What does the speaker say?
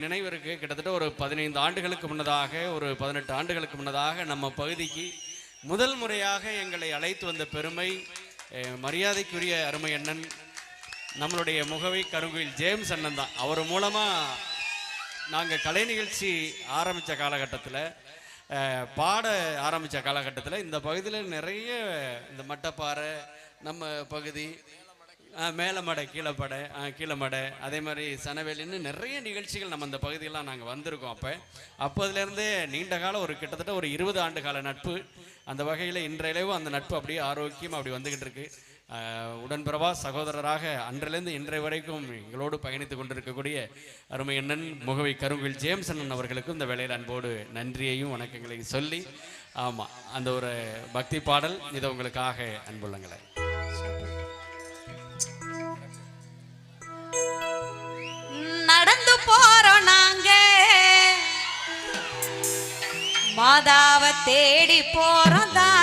நினைவிற்கு கிட்டத்தட்ட ஒரு பதினைந்து ஆண்டுகளுக்கு முன்னதாக ஒரு பதினெட்டு ஆண்டுகளுக்கு முன்னதாக நம்ம பகுதிக்கு முதல் முறையாக எங்களை அழைத்து வந்த பெருமை மரியாதைக்குரிய அருமை அண்ணன் நம்மளுடைய முகவை கருங்குயில் ஜேம்ஸ் அண்ணன் தான். அவர் மூலமாக நாங்கள் கலை நிகழ்ச்சி ஆரம்பித்த காலகட்டத்தில் பாட ஆரம்பித்த காலகட்டத்தில் இந்த பகுதியில் நிறைய இந்த மட்டப்பாறை நம்ம பகுதி மேலமடை கீழப்படை கீழமடை அதே மாதிரி சனவேலின்னு நிறைய நிகழ்ச்சிகள் நம்ம அந்த பகுதியெல்லாம் நாங்கள் வந்திருக்கோம் அப்போ. அப்போதுலேருந்தே நீண்ட காலம் ஒரு கிட்டத்தட்ட ஒரு இருபது ஆண்டு கால நட்பு. அந்த வகையில் இன்றையிலேயும் அந்த நட்பு அப்படியே ஆரோக்கியம் அப்படி வந்துக்கிட்டு இருக்கு. அஹ், உடன்பிறவா சகோதரராக அன்றிலிருந்து இன்றைய வரைக்கும் எங்களோடு பயணித்து கொண்டிருக்கக்கூடிய அருமை அண்ணன் முகவை கருங்குயில் ஜேம்ஸ் அண்ணன் அவர்களுக்கும் இந்த வேலையில் அன்போடு நன்றியையும் வணக்கங்களையும் சொல்லி ஆமாம் அந்த ஒரு பக்தி பாடல் இது உங்களுக்காக அன்புள்ளங்களை. மாதாவை தேடி போறோம் தான்